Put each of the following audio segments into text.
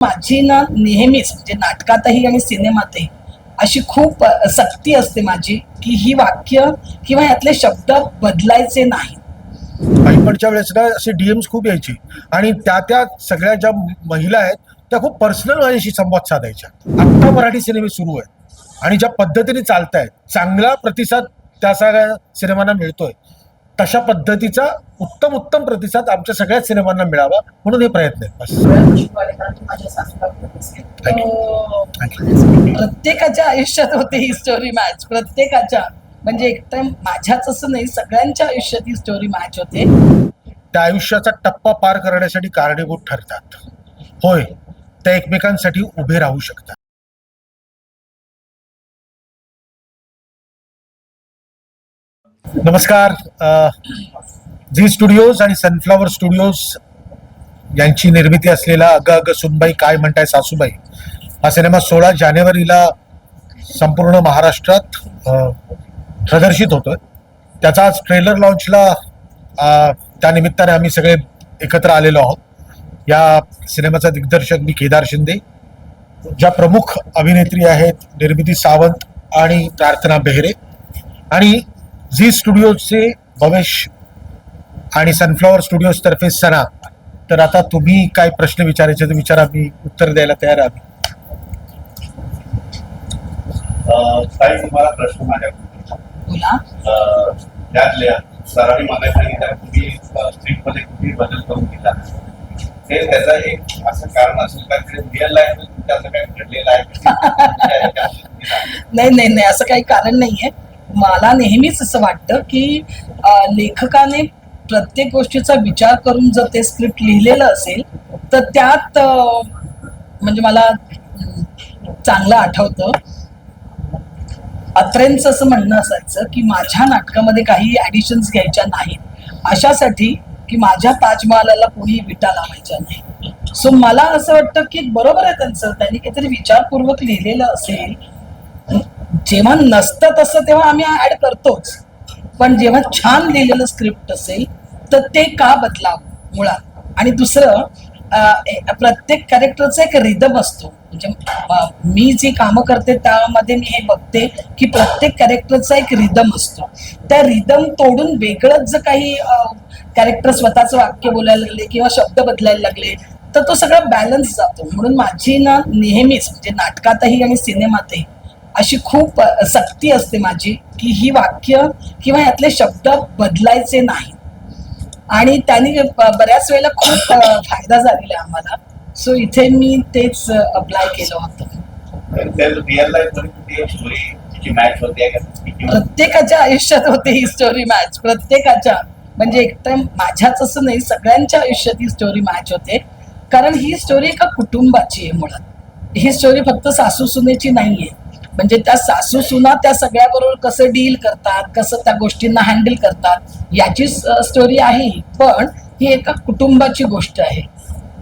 माझी ना नेहमीच म्हणजे नाटकातही आणि सिनेमातही अशी खूप सक्ती असते माझी की ही वाक्य किंवा यातले शब्द बदलायचे नाही. अलीकडच्या वेळेस ना असे डीएम्स खूप यायचे आणि त्या त्या सगळ्या ज्या महिला आहेत त्या खूप पर्सनल माझ्याशी संवाद साधायच्या. आत्ता मराठी सिनेमे सुरू आहेत आणि ज्या पद्धतीने चालत आहेत चांगला प्रतिसाद त्या सगळ्या सिनेमांना मिळतोय. तशा पद्धतीचा उत्तम उत्तम प्रतिसाद आमच्या सगळ्याच सिनेमांना मिळावा म्हणून हे प्रयत्न आहेत. Thank प्रत्येकाच्या आयुष्यात होते ही स्टोरी मॅच प्रत्येकाच्या. म्हणजे एकदम माझ्याच असं नाही सगळ्यांच्या आयुष्यात ही स्टोरी मॅच होते. त्या आयुष्याचा टप्पा पार करण्यासाठी कारणीभूत ठरतात. होय त्या एकमेकांसाठी उभे राहू शकतात. नमस्कार झी स्टुडिओज आणि सनफ्लॉवर स्टुडिओज यांची निर्मिती असलेला अग अग सुनबाई काय म्हणताय सासूबाई? हा सिनेमा सोळा जानेवारीला संपूर्ण महाराष्ट्रात प्रदर्शित होतोय. त्याचा आज ट्रेलर लॉन्चला त्या निमित्ताने आम्ही सगळे एकत्र आलेलो आहोत. या सिनेमाचा दिग्दर्शक मी केदार शिंदे. ज्या प्रमुख अभिनेत्री आहेत निर्मिती सावंत आणि प्रार्थना बेहरे. आणि झी स्टुडिओचे भवेश आणि सनफ्लॉवर स्टुडिओज तर्फे सना तर आता तुम्ही काय प्रश्न विचारायचे तर विचारा मी उत्तर द्यायला तयार आहे. अं, काही तुम्हाला प्रश्न माझ्याकडे बोला. अं, त्यातल्या सरांनी मला सांगितलं तुम्ही स्क्रिप्टमध्ये कुठेही बदल करून दिला त्याचं एक असं कारण असेल का रिअल लाईफमध्ये तुमच्या असं काही घडलेलं आहे. नाही नाही नाही असं काही कारण नाहीये. मला नेहमीच असं वाटतं की लेखकाने प्रत्येक गोष्टीचा विचार करून जर ते स्क्रिप्ट लिहिलेलं असेल तर त्यात म्हणजे मला चांगलं आठवतं. अत्रेंचं असं म्हणणं असायचं की माझ्या नाटकामध्ये काही ऍडिशन्स घ्यायच्या नाहीत. अशासाठी की माझ्या ताजमहालाला कोणी विटा लावायच्या नाही सो मला असं वाटतं की बरोबर आहे त्यांचं. त्यांनी काहीतरी विचारपूर्वक लिहिलेलं असेल. जेव्हा नसतं तसं तेव्हा आम्ही ऍड करतोच. पण जेव्हा छान लिहिलेलं स्क्रिप्ट असेल तर ते का बदलावं मुळात? आणि दुसरं प्रत्येक कॅरेक्टरचा एक रिदम असतो. म्हणजे मी जी कामं करते त्यामध्ये मी हे बघते की प्रत्येक कॅरेक्टरचा एक रिदम असतो. त्या रिदम तोडून वेगळंच जर काही कॅरेक्टर स्वतःचं वाक्य बोलायला लागले किंवा शब्द बदलायला लागले तर तो सगळा बॅलन्स जातो. म्हणून माझी ना नेहमीच म्हणजे नाटकातही आणि सिनेमातही अशी खूप सक्ती असते माझी की ही वाक्य किंवा यातले शब्द बदलायचे नाही आणि त्यांनी बऱ्याच वेळेला खूप फायदा झालेला आम्हाला. सो इथे मी तेच अप्लाय केलं होतं. प्रत्येकाच्या आयुष्यात होते ही स्टोरी मॅच प्रत्येकाच्या. म्हणजे एकदम माझ्याच असं नाही सगळ्यांच्या आयुष्यात ही स्टोरी मॅच होते. कारण ही स्टोरी एका कुटुंबाची आहे मुळात. ही स्टोरी फक्त सासू सुनेची नाहीये. म्हणजे त्या सासू सुना त्या सगळ्याबरोबर कसं डील करतात कसं त्या गोष्टींना हँडल करतात याची स्टोरी आहे पण ही एका कुटुंबाची गोष्ट आहे.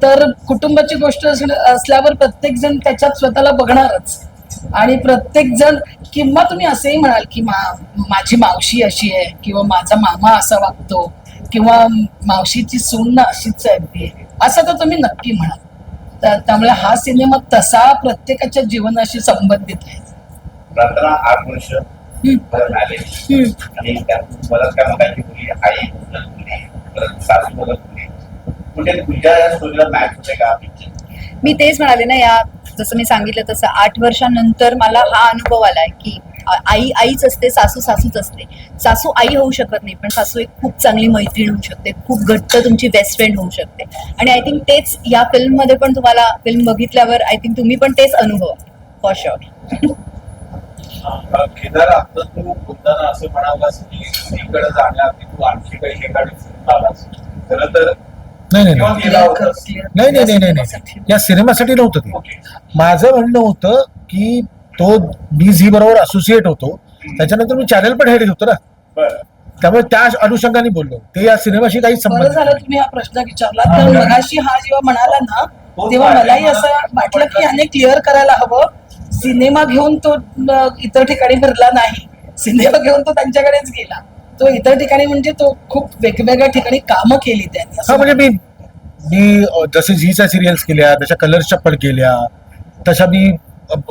तर कुटुंबाची गोष्ट असल्यावर प्रत्येक जण त्याच्यात स्वतःला बघणारच. आणि प्रत्येक जण किंवा तुम्ही असंही म्हणाल की मा माझी मावशी अशी आहे किंवा माझा मामा असा वागतो किंवा मावशीची सून ना अशीच आहे असं तर तुम्ही नक्की म्हणाल. तर त्यामुळे हा सिनेमा तसा प्रत्येकाच्या जीवनाशी संबंधित आहे. प्रार्थना आठ वर्ष आले. आणि त्यात काय मगाची मुली आई मुली परत सासू बदल मुली कुठे तुझ्या स्टोरीला मॅच होते का मी तेच म्हणाले ना या जसं मी सांगितलं तसं आठ वर्षानंतर मला हा अनुभव आलाय की आई आईच असते सासू सासूच असते. सासू आई होऊ शकत नाही पण सासू एक खूप चांगली मैत्रीण होऊ शकते खूप घट्ट तुमची बेस्ट फ्रेंड होऊ शकते. आणि आय थिंक तेच या फिल्ममध्ये पण तुम्हाला फिल्म बघितल्यावर आय थिंक तुम्ही पण तेच अनुभव फॉर शुअर केदार आता तू बोलताना असं म्हणालास की स्त्रीकडे जाण्याआधी तू आणखी काही ठिकाणी फिरून आलास खरं तर नाही नाही नाही. नाही नाही नाही नाही नाही. या सिनेमासाठी नव्हतं ते. माझं म्हणणं होतं की तो मी झी बरोबर असोसिएट होतो. त्याच्यानंतर मी चॅनल पण हेड होतो ना. त्यामुळे त्या अनुषंगाने बोललो. ते या सिनेमाशी काही संबंध झालं. तुम्ही हा प्रश्न विचारला. कारण मगाशी हा जेव्हा म्हणाला ना तेव्हा मलाही असं वाटलं की याने क्लिअर करायला हवं. सिनेमा घेऊन तो इतर ठिकाणी फिरला नाही. सिनेमा घेऊन तो त्यांच्याकडेच गेला. तो इतर ठिकाणी म्हणजे तो खूप वेगवेगळ्या ठिकाणी कामं केली त्यांनी. असं म्हणजे मी मी जसे झीच्या सिरियल्स केल्या तशा कलर्सच्या पण केल्या तशा मी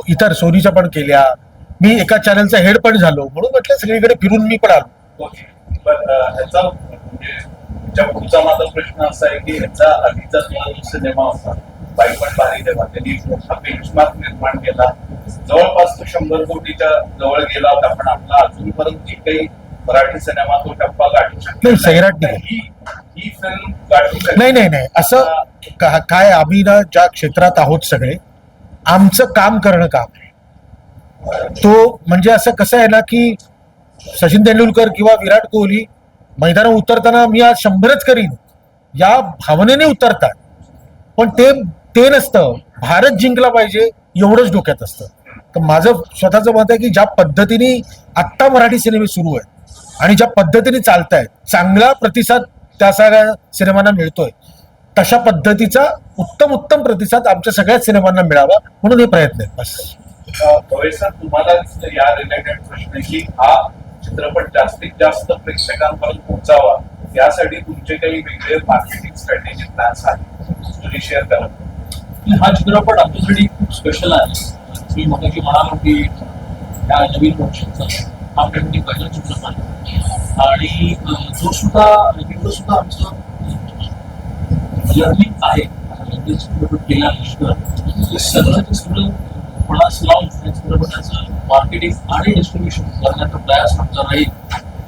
इतर सोनीच्या पण केल्या. मी एका चॅनलचा हेड पण झालो. म्हणून म्हटलं सगळीकडे फिरून मी पण आलो. ओके. पण अं, ह्याचा म्हणजे पुढचा माझा प्रश्न असा आहे की ह्याचा आधीचा सिनेमा होता बाई पण भारी देवा त्यांनी एक मोठा बेंचमार्क निर्माण केला. जवळपास तो शंभर कोटीच्या जवळ गेला होता पण आपला अजूनपर्यंत एकही मराठी सिनेमा तो टप्पा गाठू शकतो नाही, सैराट नाही. ही फिल्म गाठू शकते नाही नाही नाही. असं काय आम्ही ना ज्या क्षेत्रात आहोत सगळे आमचं काम करणं काम आहे. तो म्हणजे असं कसं आहे ना की सचिन तेंडुलकर किंवा विराट कोहली मैदानात उतरताना मी आज शंभरच करीन. या भावनेने उतरतात. पण ते ते नसतं. भारत जिंकला पाहिजे एवढंच डोक्यात असतं. तर माझं स्वतःचं मत आहे की ज्या पद्धतीने आत्ता मराठी सिनेमे सुरू आहेत आणि ज्या पद्धतीने चालतायत चांगला प्रतिसाद त्या सगळ्या सिनेमांना मिळतोय तशा पद्धतीचा उत्तम उत्तम प्रतिसाद आमच्या सगळ्याच सिनेमांना मिळावा म्हणून हे प्रयत्न आहेत. बस. तुम्हाला या रिलेटेड प्रश्न की हा चित्रपट जास्तीत जास्त प्रेक्षकांपर्यंत पोहोचावा यासाठी तुमचे काही वेगळे मार्केटिंग स्ट्रॅटेजी प्लॅन्स आहेत तुम्ही शेअर करा. हा चित्रपट आमच्यासाठी खूप स्पेशल आहे. मी मगाशी म्हणालो की या नवीन वर्षाचा हा आपल्यासाठी पहिला चित्रपट आहे. आणि तो जो सुद्धा एवढं सुद्धा आमचं लर्निंग आहे. म्हणजे चित्रपट केल्यानंतर सगळं सगळं कोणास लावून या चित्रपटाचं मार्केटिंग आणि डिस्ट्रीब्युशन करण्याचा प्रयास आमचा राहील.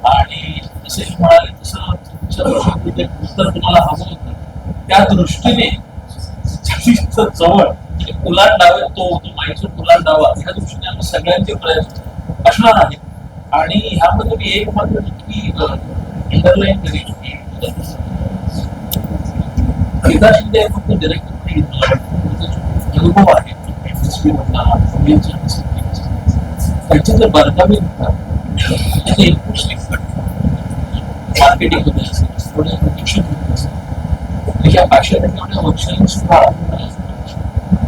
आणि जसे म्हणाले तसं तुमच्या उत्तर तुम्हाला हवं होतं. त्या दृष्टीने जास्तीत जवळ उलांडावे तो तो माईचा उलांडावा ह्या दृष्टीने आम्ही सगळ्यांचे प्रयत्न असणार आहेत आणि ह्यामध्ये मी एक मात्र की अंडरलाईन करेन की केदार शिंदे फक्त डिरेक्टर अनुभव आहे त्यांचे जे बारकावे निघतात त्याचे इनपुट्स मार्केटिंगमध्ये असेल थोडं प्रोडक्शनमध्ये असेल त्याच्या वर्षांनी सुद्धा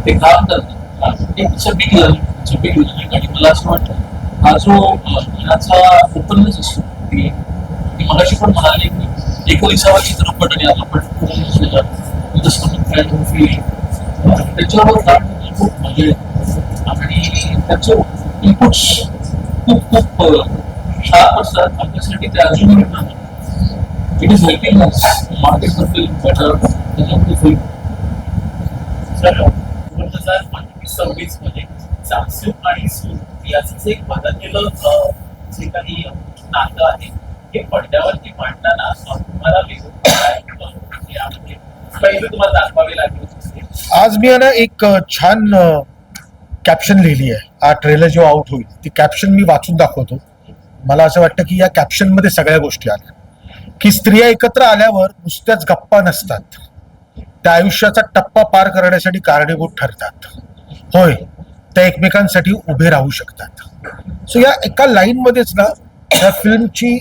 ते काम करतात एक बिग लर्निंग बिग लर्निंग आणि मला असं वाटतं हा जो अं, ओपननेस असतो की मी मगाशी पण म्हणाले की एकोणीसावा चित्रपट म्हणजे, आणि आता पण जसं त्याच्यावर काम खूप मजा येते आणि त्याचे इनपुट्स खूप खूप शार्प असतात. आपल्यासाठी ते it is अजून it is helping market better. Better त्याच्यामध्ये होईल सर दोन हजार पंचवीस सव्वीसमध्ये सासू आणि सून याचं एक बदललेलं जे काही नातं आहे हे पडद्यावरती मांडताना तुम्हाला वेगळं तुम्हाला दाखवावे लागेल. आज मी ना एक छान कॅप्शन लिहिली आहे. हा ट्रेलर जेव्हा आउट होईल ती कॅप्शन मी वाचून दाखवतो. मला असं वाटतं की या कॅप्शनमध्ये सगळ्या गोष्टी आल्या. की स्त्रिया एकत्र आल्यावर नुसत्याच गप्पा नसतात. त्या आयुष्याचा टप्पा पार करण्यासाठी कारणीभूत ठरतात. होय त्या एकमेकांसाठी उभे राहू शकतात. सो या एका लाईन मध्येच ना या फिल्मची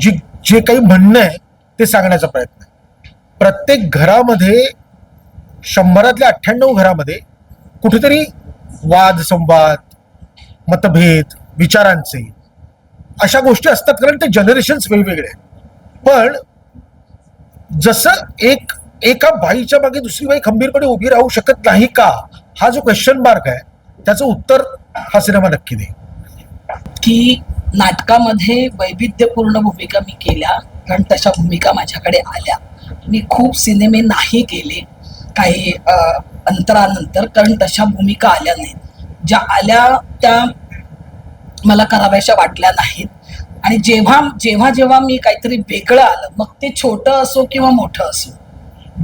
जी जे काही म्हणणं आहे ते सांगण्याचा प्रयत्न आहे. प्रत्येक घरामध्ये शंभरातल्या अठ्ठ्याण्णव घरामध्ये कुठेतरी वाद संवाद मतभेद विचारांचे अशा गोष्टी असतात कारण ते जनरेशन्स वेगवेगळे आहेत. पण जसं एक एका बाईच्या मागे दुसरी बाई खंबीरपणे उभी राहू शकत नाही का? हा जो क्वेश्चन मार्क आहे त्याचं उत्तर हा सिनेमा नक्की देईल. की नाटकामध्ये वैविध्यपूर्ण भूमिका मी केल्या कारण तशा भूमिका माझ्याकडे आल्या. मी खूप सिनेमे नाही केले काही अंतरानंतर कारण तशा भूमिका आल्या नाहीत. ज्या आल्या त्या मला कराव्याशा वाटल्या नाहीत. आणि जेव्हा जेव्हा जेव्हा मी काहीतरी वेगळं आलं मग ते छोटं असो किंवा मोठं असो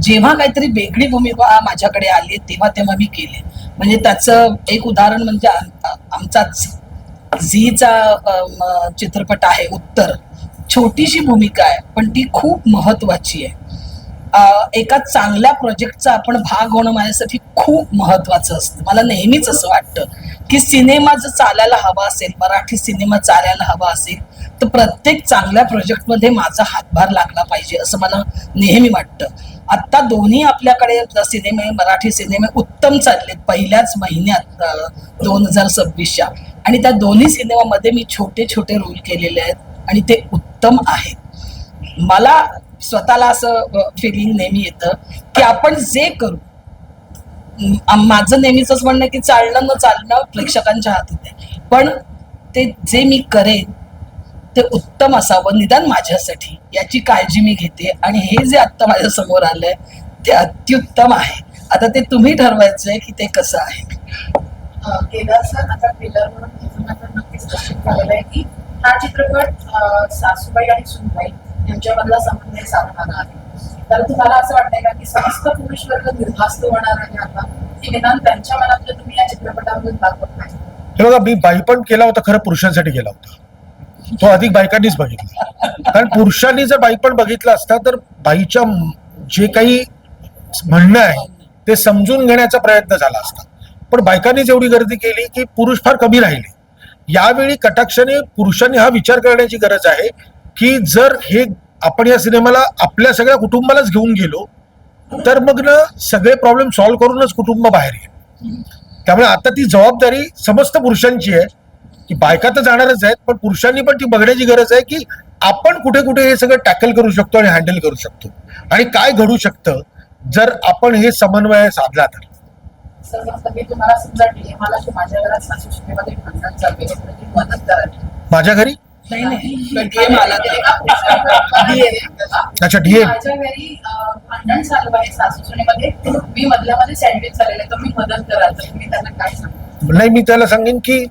जेव्हा काहीतरी वेगळी भूमिका माझ्याकडे आली तेव्हा तेव्हा मी केले. म्हणजे त्याचं एक उदाहरण म्हणजे आमचाच झीचा चित्रपट आहे उत्तर. छोटीशी भूमिका आहे पण ती खूप महत्वाची आहे. एका चांगल्या प्रोजेक्टचा आपण भाग होणं माझ्यासाठी खूप महत्वाचं असतं. मला नेहमीच असं वाटतं की सिनेमा जर चालायला हवा असेल मराठी सिनेमा चालायला हवा असेल तर प्रत्येक चांगल्या प्रोजेक्टमध्ये माझा हातभार लागला पाहिजे असं मला नेहमी वाटतं. आत्ता दोन्ही आपल्याकडे सिनेमे मराठी सिनेमे उत्तम चाललेत पहिल्याच महिन्यात दोन हजार सव्वीसच्या. आणि त्या दोन्ही सिनेमामध्ये मी छोटे छोटे रोल केलेले आहेत आणि ते उत्तम आहेत. मला स्वतःला असं फिलिंग नेहमी येतं की आपण जे करू माझं नेहमीच म्हणणं की चालणं न चालणं प्रेक्षकांच्या हातात आहे. पण ते जे मी करेन ते उत्तम असावं निदान माझ्यासाठी. याची काळजी मी घेते आणि हे जे आत्ता माझ्यासमोर आलंय ते अत्युत्तम आहे. आता ते तुम्ही ठरवायचंय की ते कसं आहे. केदार सर आता ट्रेलर म्हणून इथून आता नक्कीच निश्चित झालेलं आहे की हा चित्रपट सासूबाई आणि सुनबाई यांच्यामधला समन्वय साधणारा आहे. तर तुम्हाला असं वाटतंय का की समस्त पुरुष वर्ग निर्धास्त होणार आहे आता? की निदान त्यांच्या मनातलं तुम्ही या चित्रपटामधून दाखवत नाही हे बघा मी बाई पण केला होता खरं पुरुषांसाठी केला होता. तो अधिक बायकांनीच बघितला. कारण पुरुषांनी जर बाई पण बघितला असता तर बाईच्या जे काही म्हणणं आहे ते समजून घेण्याचा प्रयत्न झाला असता. पण बायकांनी जेवढी गर्दी केली की पुरुष फार कमी राहिले. यावेळी कटाक्षाने पुरुषांनी हा विचार करण्याची गरज आहे की जर हे आपण या सिनेमाला आपल्या सगळ्या कुटुंबालाच घेऊन गेलो तर मग ना सगळे प्रॉब्लेम सॉल्व्ह करूनच कुटुंब बाहेर येईल. त्यामुळे आता ती जबाबदारी समस्त पुरुषांची आहे. की बायका तर जाणारच आहेत पण पुरुषांनी पण ती बघण्याची गरज आहे की आपण कुठे कुठे हे सगळं टॅकल करू शकतो आणि हँडल करू शकतो. आणि काय घडू शकतं जर आपण हे समन्वय साधला तर. माझ्या घरी. अच्छा डीएम माझ्या घरी अं, भांडण चालू आहे सासू सुनेमध्ये मी मधल्या मध्ये सँडविच झालेले तर मी मदत कराल तर तुम्ही त्यांना काय सांगा? नाही मी त्याला सांगेन की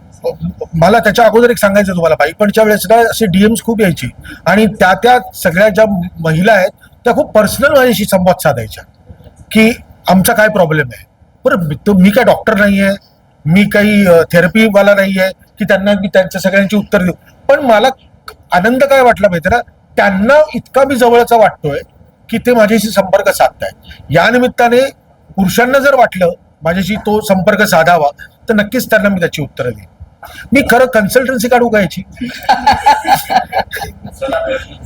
मला त्याच्या अगोदर एक सांगायचं तुम्हाला बाईपणच्या वेळेस ना असे डीएम्स खूप यायचे. आणि त्या त्या सगळ्या ज्या महिला आहेत त्या खूप पर्सनल माझ्याशी संवाद साधायच्या. की आमचा काय प्रॉब्लेम आहे? बरं मी- तो मी काय डॉक्टर नाही आहे मी काही थेरपीवाला नाही आहे की त्यांना मी त्यांच्या सगळ्यांची उत्तर देऊ. पण मला आनंद काय वाटला माहिती ना त्यांना इतका मी जवळचा वाटतोय की ते माझ्याशी संपर्क साधतायत. या निमित्ताने पुरुषांना जर वाटलं माझ्याशी तो संपर्क साधावा तर नक्कीच त्यांना मी त्याची उत्तरं देईन. मी खरं कन्सल्टन्सी काढू का याची?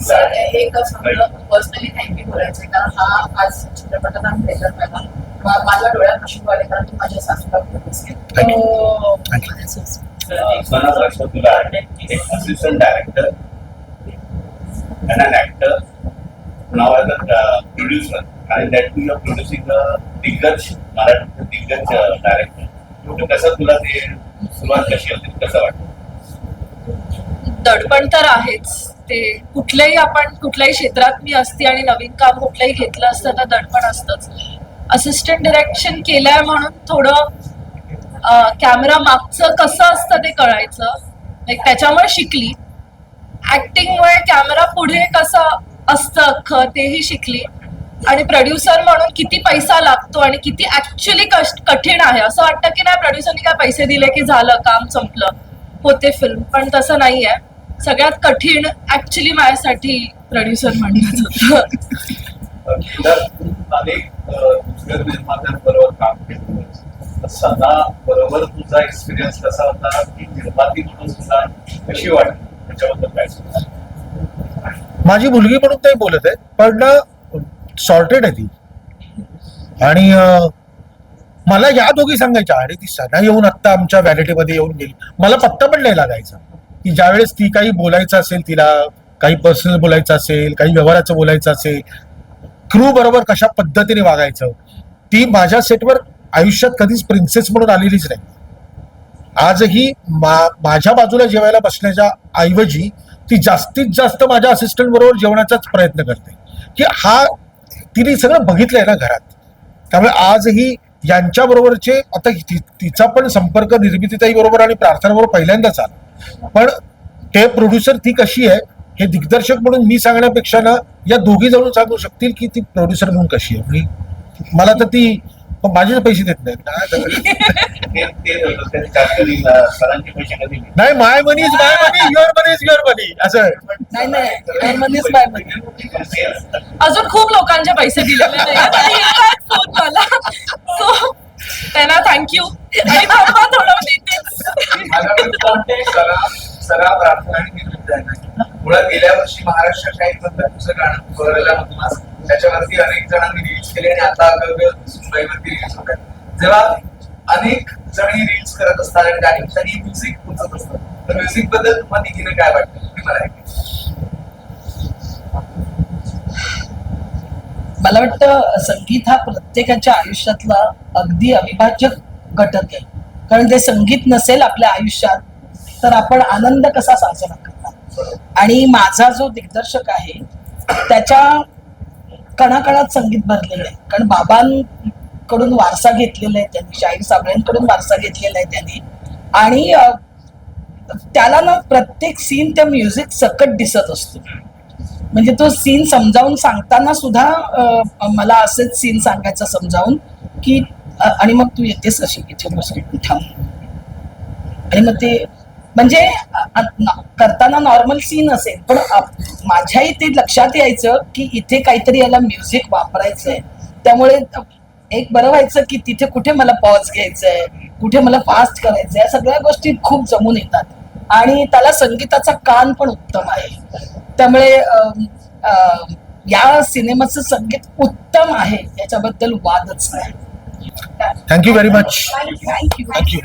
सर एकच पर्सनली थँक्यू बोलायचं आहे, कारण हा आज चित्रपटाचा ट्रेलर पाहिला मा- माझ्या डोळ्यात अश्रू आले कारण तू माझ्या सासूला प्रोड्यूस केलं Thank you. हो. Thank प्रश्न तुला आहे. एक असिस्टंट डायरेक्टर producing a दिग्गज मराठी दिग्गज डायरेक्टर कसं तुला ते सुरुवात कशी होती कसं वाटतं? दडपण तर आहेच. ते कुठल्याही आपण कुठल्याही क्षेत्रात मी असते आणि नवीन काम कुठलंही घेतलं असतं तर दडपण असतंच. असिस्टंट डिरेक्शन केलंय म्हणून थोडं कॅमेरा मागचं कसं असतं ते कळायचं. लाईक त्याच्यामुळे शिकली. ऍक्टिंगमुळे कॅमेरा पुढे कसं असतं अख्खं तेही शिकली. आणि प्रोड्युसर म्हणून किती पैसा लागतो आणि किती ऍक्च्युली कठीण आहे. असं वाटतं की नाही प्रोड्युसरनी काय पैसे दिले की झालं काम संपलं होते फिल्म पण तसं नाही आहे सगळ्यात कठीण ऍक्च्युली माझ्यासाठी प्रोड्युसर म्हणणं. होतं केदार, तू अनेक अं, दुसऱ्या निर्मात्यांबरोबर काम केलं सना बरोबर तुझा एक्सपिरियन्स कसा होता? की निर्माती म्हणून तुला कशी वाटली? त्याच्याबद्दल काय सांगता? माझी मुलगी म्हणून नाही बोलत आहे पण सॉर्टेड आहे ती. आणि मला या दोघी सांगायच्या अरे ती सना येऊन आत्ता आमच्या व्हॅलिटीमध्ये येऊन गेली. मला पत्ता पण नाही लागायचा. की ज्यावेळेस ती काही बोलायचं असेल तिला काही पर्सनल बोलायचं असेल काही व्यवहाराचं बोलायचं असेल क्रू बरोबर कशा पद्धतीने वागायचं ती माझ्या सेटवर आयुष्यात कधीच प्रिन्सेस म्हणून आलेलीच नाही. आजही मा- माझ्या बाजूला जेवायला बसण्याच्या ऐवजी ती जास्तीत जास्त माझ्या असिस्टंट बरोबर जेवण्याचाच प्रयत्न करते. की हा तिने सगळं बघितलंय ना घरात. त्यामुळे आजही यांच्याबरोबरचे आता तिचा पण संपर्क निर्मितीताई बरोबर आणि प्रार्थनाबरोबर पहिल्यांदाच आला. पण ते प्रोड्युसर ती कशी आहे हे दिग्दर्शक म्हणून मी सांगण्यापेक्षा ना या दोघी जवळ सांगू शकतील की ती प्रोड्युसर म्हणून कशी आहे. मी मला तर ती पण माझे पैसे देत नाहीत काय घेतले? नाही my money is my money your money is your money असं आहे. नाही नाही जर्मनीच बाय म्हणे. ते असतं. अजून खूप लोकांचे पैसे दिलेले नाही मला सो त्यांना थँक्यू आणि थांबा थोडं प्रार्थना आणि निवृत्त आहे ना. मुळात गेल्या वर्षी महाराष्ट्र शाहीर म्हणतात तुझं गाणं मधमास त्याच्यावरती अनेक जणांनी रिलीज केले आणि आता मुंबईवरती रिलीज होत आहे जेव्हा अनेक जणी रील्स करत असतात आणि त्या निमित्ताने म्युझिक पुचत असतं. तर म्युझिकबद्दल तुम्हाला तिघीनं काय वाटतं? तुम्ही मला. मला वाटतं संगीत हा प्रत्येकाच्या आयुष्यातला अगदी अविभाज्य घटक आहे. कारण ते संगीत नसेल आपल्या आयुष्यात तर आपण आनंद कसा साजरा करणार? आणि माझा जो दिग्दर्शक आहे त्याच्या कणाकणात संगीत भरलेलं आहे. कारण बाबांकडून वारसा घेतलेला आहे त्यांनी शाहीर साबळ्यांकडून वारसा घेतलेला आहे त्यांनी. आणि त्याला ना प्रत्येक सीन त्या म्युझिक सकट दिसत असतो. म्हणजे तो सीन समजावून सांगताना सुद्धा मला असेच सीन सांगायचं समजावून की आणि मग तू येतेस अशी इथे बसून थांब. आणि मग ते म्हणजे करताना नॉर्मल सीन असेल पण माझ्याही ते लक्षात यायचं की इथे काहीतरी याला म्युझिक वापरायचंय. त्यामुळे एक बरं व्हायचं की तिथे कुठे मला पॉज घ्यायचंय कुठे मला फास्ट करायचंय या सगळ्या गोष्टी खूप जमून येतात. आणि त्याला संगीताचा कान पण उत्तम आहे. त्यामुळे या सिनेमाचं संगीत उत्तम आहे याच्याबद्दल वादच नाही. Thank you very much thank you thank you